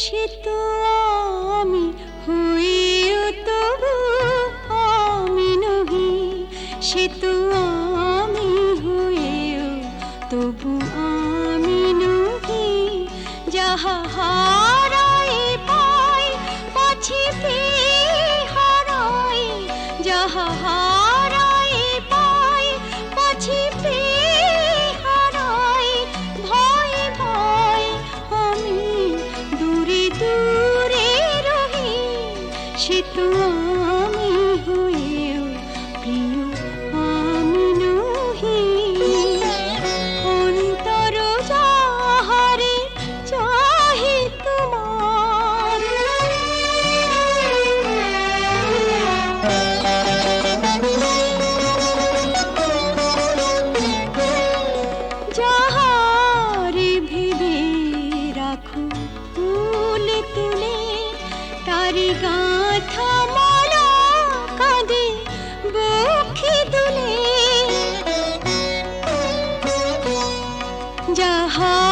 সে তো আমি হইও তবু আমি নহি সে তো আমি হয়েও heart.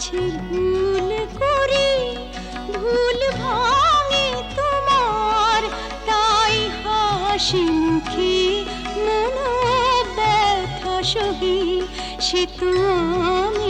পাছে ভুল করি ভুল তোমার তাই হাসি মুখে মন ব্যথা সহি সে তো আমি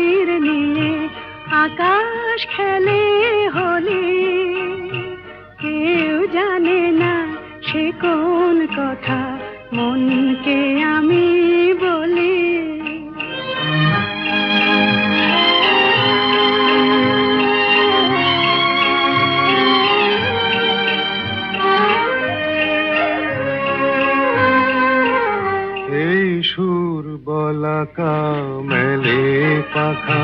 আকাশ খেলে হলে কেউ জানে না সে কোন কথা মনকে আমি বলি। এই সুর বলাকা মেলে পাখা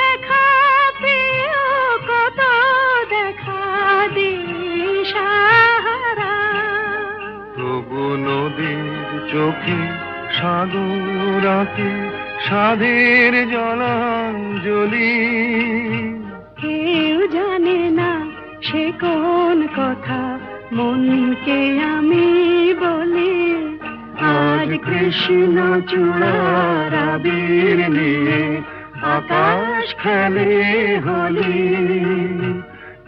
চোখে সাগর আঁকে সাধের জলাঞ্জলি কেউ জানে না সে কোন কথা মনকে আমি বলি। আজ কৃষ্ণ চূড়ার আবির নিয়ে আকাশ খেলে হলি।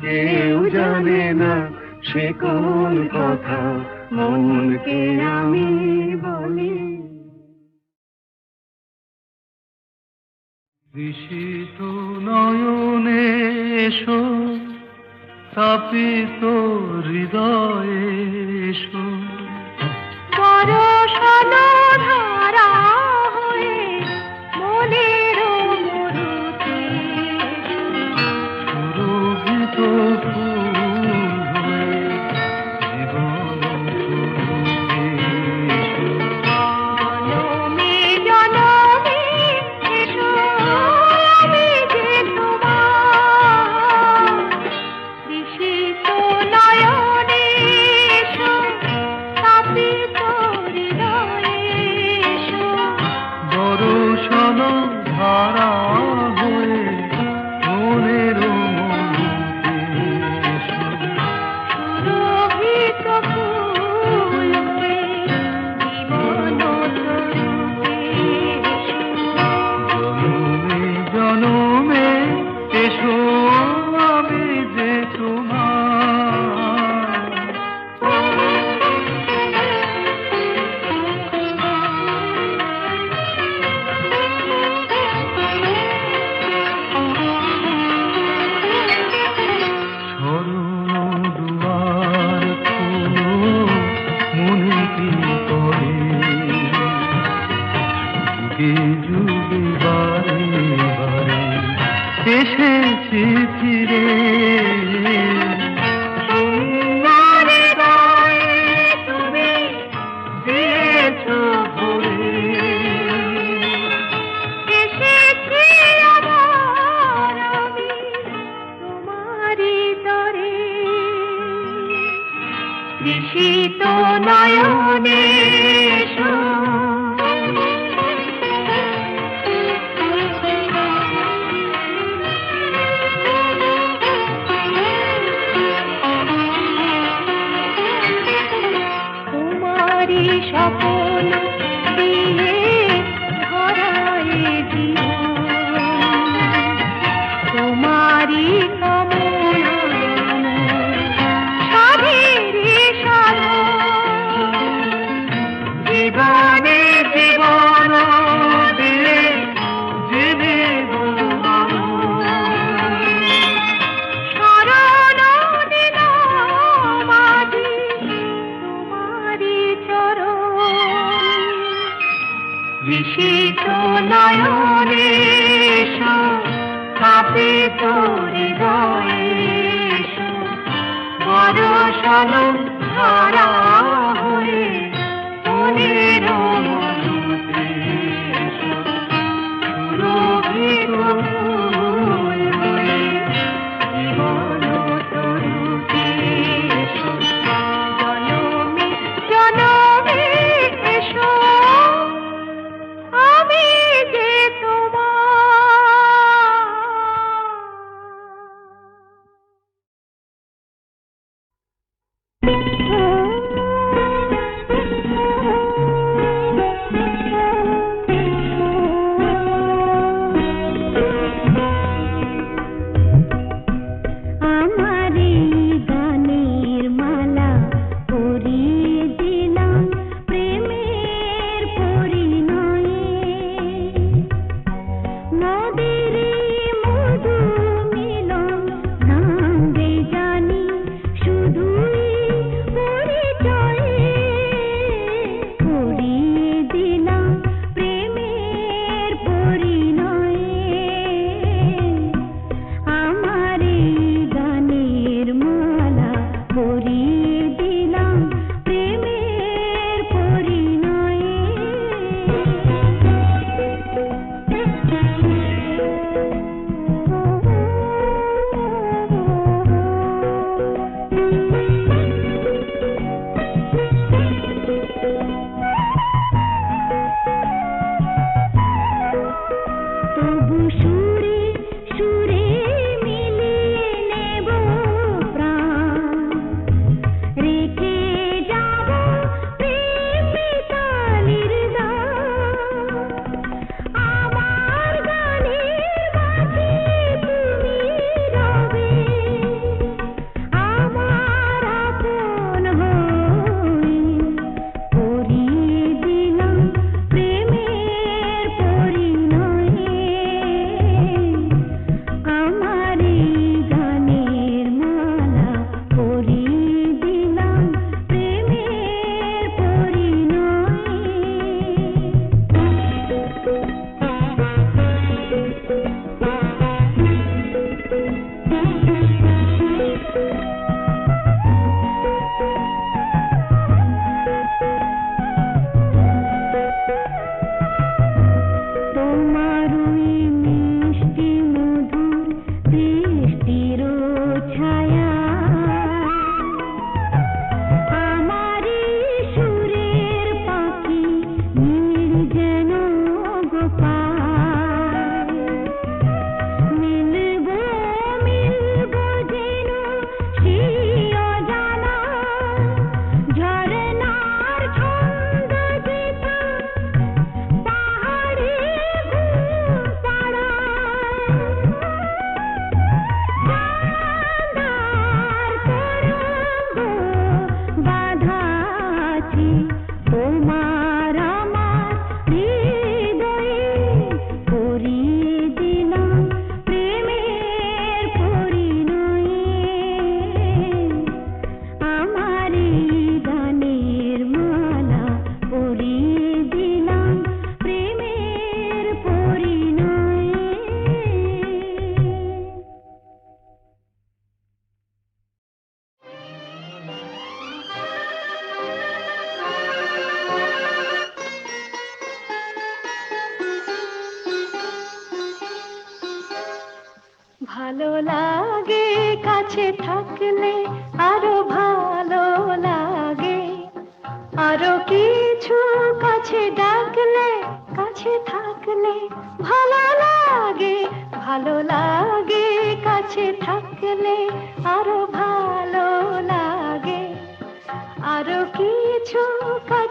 কেউ জানে না সে কোন কথা মনকে আমি বলি। ঋষিত নয়নে এসো তাপিত হৃদয়ে এসো। ধারা বিশিত নয়নে কাপে তোরে বড় সনু ধরা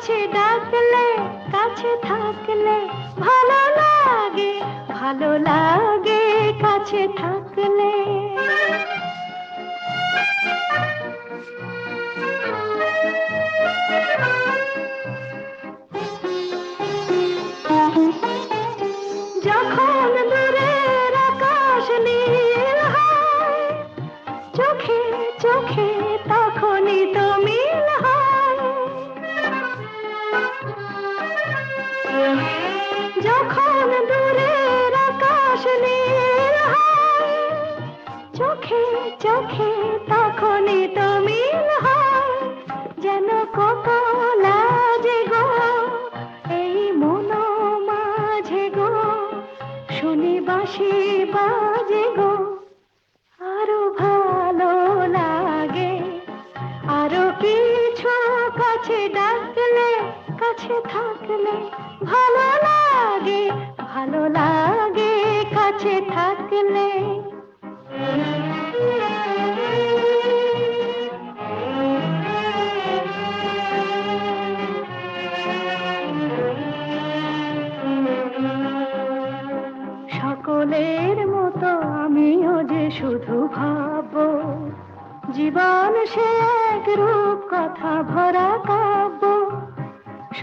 কাছে ডাকলে কাছে থাকলে ভালো লাগে ভালো লাগে কাছে থাকলে।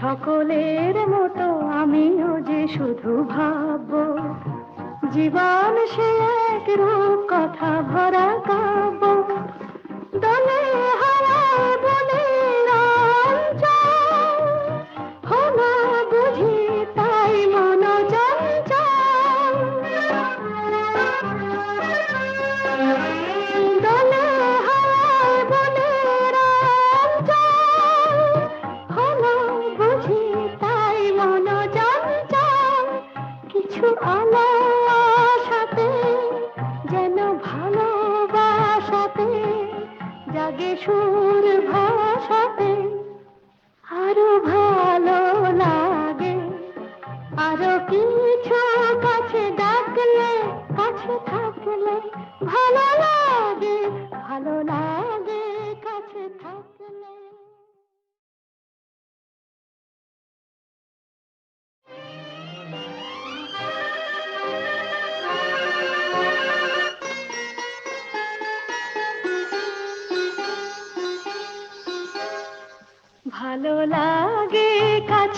সকলের মতো আমিও যে শুধু ভাব জীবন সে এক রূপ কথা ভরা কাব্য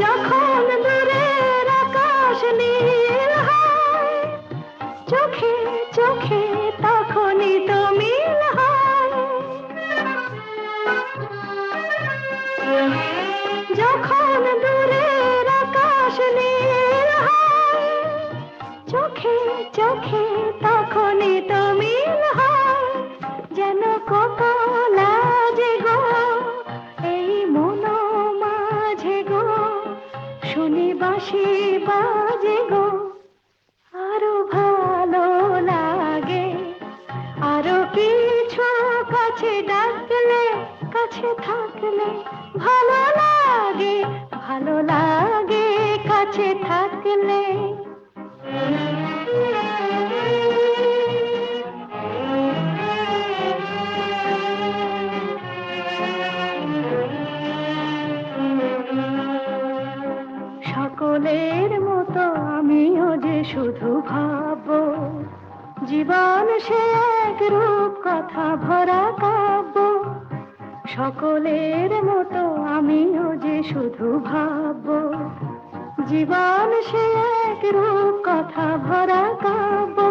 যখন দূরের আকাশ নীল হয়, চোখে চোখে তখনই তো মিল হয়। যখন দূরের আকাশ নীল হয়, চোখে চোখে জীবন সে এক রূপ কথা ভরা কাব্য। সকলের মতো আমিও যে শুধু ভাব জীবন সে এক রূপ কথা ভরা কাব্য।